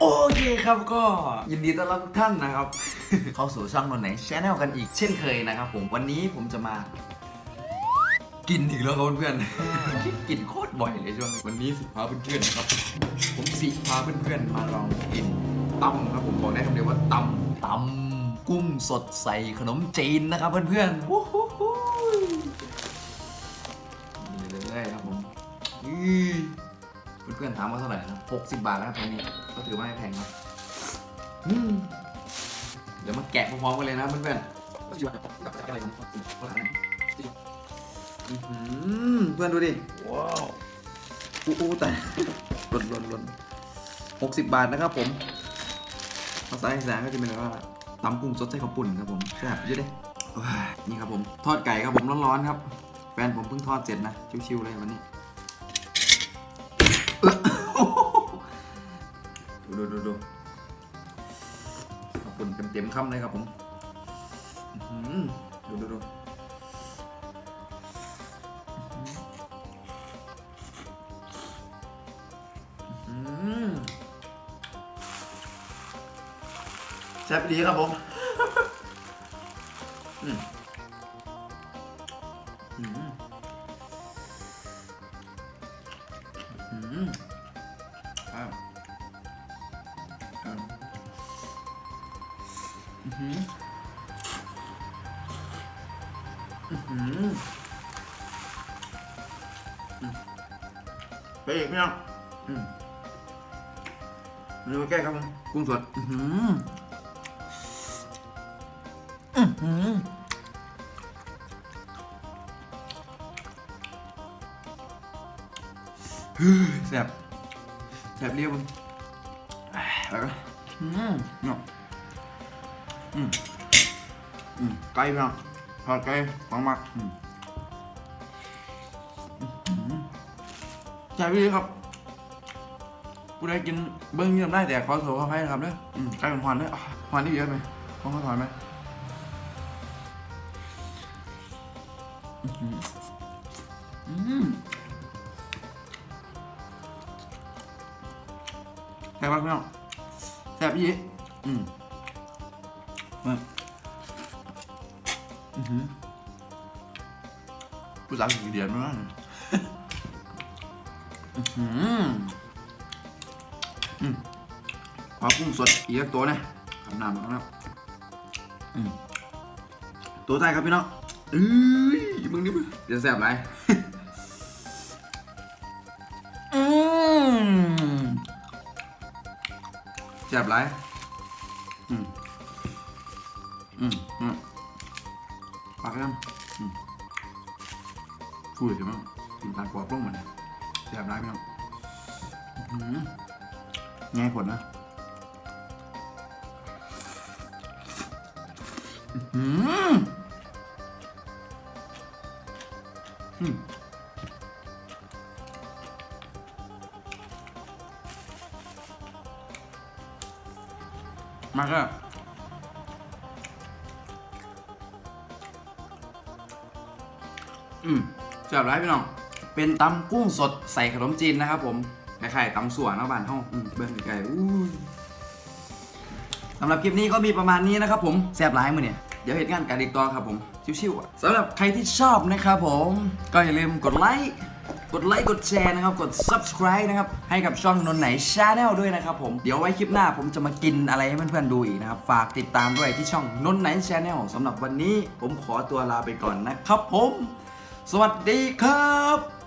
โอเคครับก็ยินดีต้อนรับทุกท่านนะครับ เข้าสู่ช่องนนไหนชแนลกันอีกเช่นเคยนะครับผมวันนี้ผมจะมา กินอีกแล้วครับเพื่อนๆกินโคตรบ่อยเลยช่วงนี้วันนี้สิพาเพื่อนๆนะครับ ผมสิพาเพื่อนๆมาลองกินตำครับผมบอกได้คำเดียวว่าตำตำกุ้งสดใส่ขนมจีนนะครับเพื่อนๆวู้ฮู้ฮู้นี่เลยครับผมอี เพื่อนๆถามว่าเท่าไหร่นะ60บาทนะครับตรงนี้ก็ถือว่าไม่แพงนะอืมเดี๋ยวมาแกะพร้อมๆกันเลยนะเพื่อนๆอะไรนะอื้อหือเพื่อนดูดิ ว้าวอู้อู้แต่หล่นหล่นหล่นหกสิบบาทนะครับผมภาษาอีสานก็จะเป็นแบบว่าตำกุ้งสดใส่ข้าวปุ่นครับผมแซ่บเยอะเลยว้ายนี่ครับผม ทอดไก่ครับผมร้อนๆครับ แฟนผมเพิ่งทอดเสร็จนะ ชิวๆเลยวันนี้ ดูดูดูดูข้าวปุ่นเต็มๆคำเลยครับผมดูดูดูแซ่บดีครับผมอืมอืม หืออือหืออืมไปอีกพี่น้องอืมดูแก้ครับผมกุ้งสดอือหืออือหือแซ่บแซ่บเรียบมันแล้วก็อืมเนาะ อืมอืมไก่เนาะทอดไก่ฟังมากอืมอื้อหือแซ่บดีครับ ผู้ใดกินเบิ้งเยี่ยมได้แต่ขอโทษขออภัยนะครับเด้ออืมไก่มันหวานเด้อะหวานนี่เยอะไหมขอขอถอยไหมอืมแซ่บมากพี่น้องแซ่บยี่อืม มาอือหือผู้สาวกี่เดือนแล้วนะอือหืออืมขอกุ้งสดอีกสักตัวนะทำน้ำนะครับอืมตัวใต้ครับพี่น้องเอ้ยมึงนี่มึงจะแซ่บไรอืมแซ่บไรอืม อืมอืมปากยังอืมช่วยใช่ไหมกินตาลกรอบลงมาเนี่ยแซ่บไรพี่น้องอืมง่ายผลนะอืมอืมมากอะ อืมแซ่บไรพี่น้อง เป็นตำกุ้งสดใส่ขนมจีนนะครับผมคล้ายๆตำส่วนเนาะบ้านห้องเบิ้งไกลสำหรับคลิปนี้ก็มีประมาณนี้นะครับผมแซ่บร้ายมือเนี่ยเดี๋ยวเหตุงานการอีกต่อครับผม ชิวๆสำหรับใครที่ชอบนะครับผม ก็อย่าลืมกดไลค์กดไลค์กดแชร์นะครับ กด subscribe นะครับ ให้กับช่องนนไหน Channel ด้วยนะครับผม เดี๋ยวไว้คลิปหน้าผมจะมากินอะไรให้เพื่อนๆดูอีกนะครับ ฝากติดตามด้วยที่ช่องนนไหน Channel สำหรับวันนี้ผมขอตัวลาไปก่อนนะครับผม สวัสดีครับ